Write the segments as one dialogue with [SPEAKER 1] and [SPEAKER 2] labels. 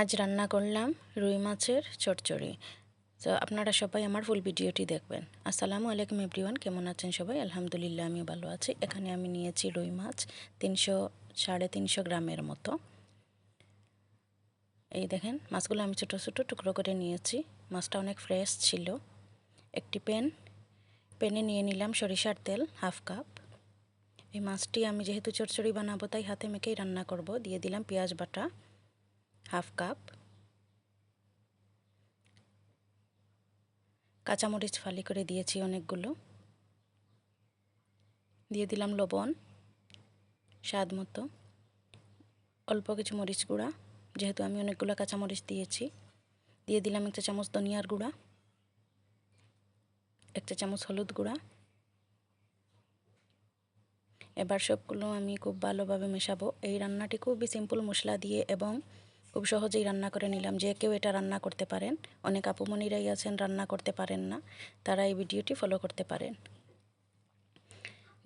[SPEAKER 1] আজ রান্না করলাম রুই মাছের চচ্চড়ি তো আপনারা সবাই আমার ফুল ভিডিওটি দেখবেন। আসসালামু আলাইকুম এভরিওয়ান কেমন আছেন সবাই? আলহামদুলিল্লাহ আমি ভালো আছি। এখানে আমি নিয়েছি রুই মাছ তিনশো, সাড়ে তিনশো গ্রামের মতো। এই দেখেন, মাছগুলো আমি ছোটো ছোটো টুকরো করে নিয়েছি। মাছটা অনেক ফ্রেশ ছিল। একটি প্যান প্যানে নিয়ে নিলাম সরিষার তেল হাফ কাপ এই মাছটি আমি যেহেতু চচ্চড়ি বানাবো, তাই হাতে মেখেই রান্না করব। দিয়ে দিলাম পেঁয়াজ বাটা। হাফ কাপ, কাঁচামরিচ ফালি করে দিয়েছি অনেকগুলো। দিয়ে দিলাম লবণ, স্বাদ মতো, অল্প কিছু মরিচ গুঁড়া, যেহেতু আমি অনেকগুলো কাঁচামরিচ দিয়েছি। দিয়ে দিলাম একটা চামচ ধনিয়ার গুঁড়া, একটা চামচ হলুদ গুঁড়া। এবার সবগুলো আমি খুব ভালোভাবে মেশাবো। এই রান্নাটি খুবই সিম্পল মশলা দিয়ে এবং খুব সহজেই রান্না করে নিলাম। যে কেউ এটা রান্না করতে পারেন, অনেক আপুমনিরাই আছেন, রান্না করতে পারেন না, তারা এই ভিডিওটি ফলো করতে পারেন।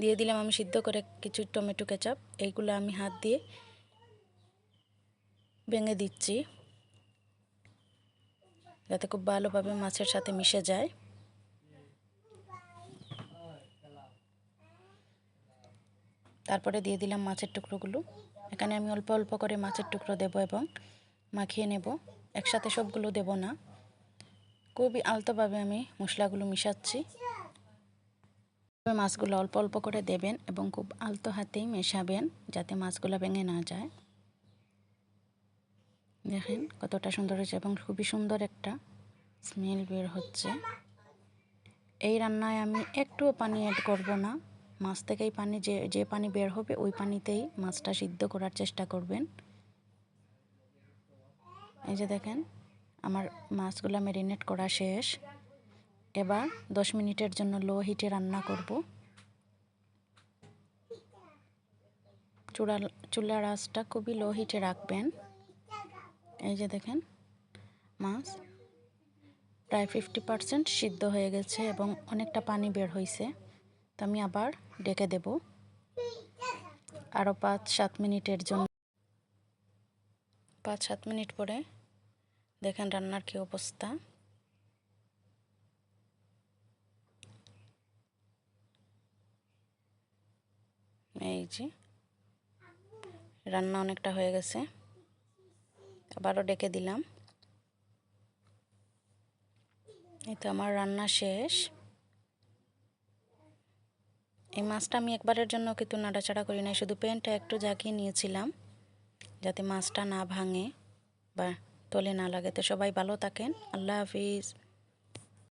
[SPEAKER 1] দিয়ে দিলাম আমি সিদ্ধ করে কিছু টমেটো কেচাপ, এইগুলো আমি হাত দিয়ে ভেঙে দিচ্ছি। যাতে খুব ভালোভাবে মাছের সাথে মিশে যায়। তারপরে দিয়ে দিলাম মাছের টুকরোগুলো। এখানে আমি অল্প অল্প করে মাছের টুকরো দেব এবং মাখিয়ে নেব। একসাথে সবগুলো দেব না। খুবই আলতোভাবে আমি মশলাগুলো মিশাচ্ছি। মাছগুলো অল্প অল্প করে দেবেন এবং খুব আলতো হাতেই মেশাবেন যাতে মাছগুলো ভেঙে না যায়। দেখেন কতটা সুন্দর হয়েছে এবং খুবই সুন্দর একটা স্মেল বের হচ্ছে। এই রান্নায় আমি একটুও পানি অ্যাড করব না। মাছ থেকেই পানি যে যে পানি বের হবে ওই পানিতেই মাছটা সিদ্ধ করার চেষ্টা করবেন। এই যে দেখেন, আমার মাছগুলো ম্যারিনেট করা শেষ। এবার দশ মিনিটের জন্য লো হিটে রান্না করব। চূড়া, চুলার আঁচটা খুবই লো হিটে রাখবেন। এই যে দেখেন, মাছ প্রায় ফিফটি পারসেন্ট সিদ্ধ হয়ে গেছে এবং অনেকটা পানি বের হয়েছে তো আমি আবার ডেকে দেব। আরও পাঁচ, সাত মিনিটের জন্য। পাঁচ সাত মিনিট পরে দেখেন রান্নার কী অবস্থা। এই যে রান্না অনেকটা হয়ে গেছে। আবারও ডেকে দিলাম। এই তো আমার রান্না শেষ। এই মাছটা আমি একবারের জন্য কিন্তু নাড়াচাড়া করি নাই, শুধু পেনটা একটু জাগিয়ে নিয়েছিলাম। যাতে মাছটা না ভাঙে বা তলে না লাগে। তো সবাই ভালো থাকেন। আল্লাহ হাফিজ।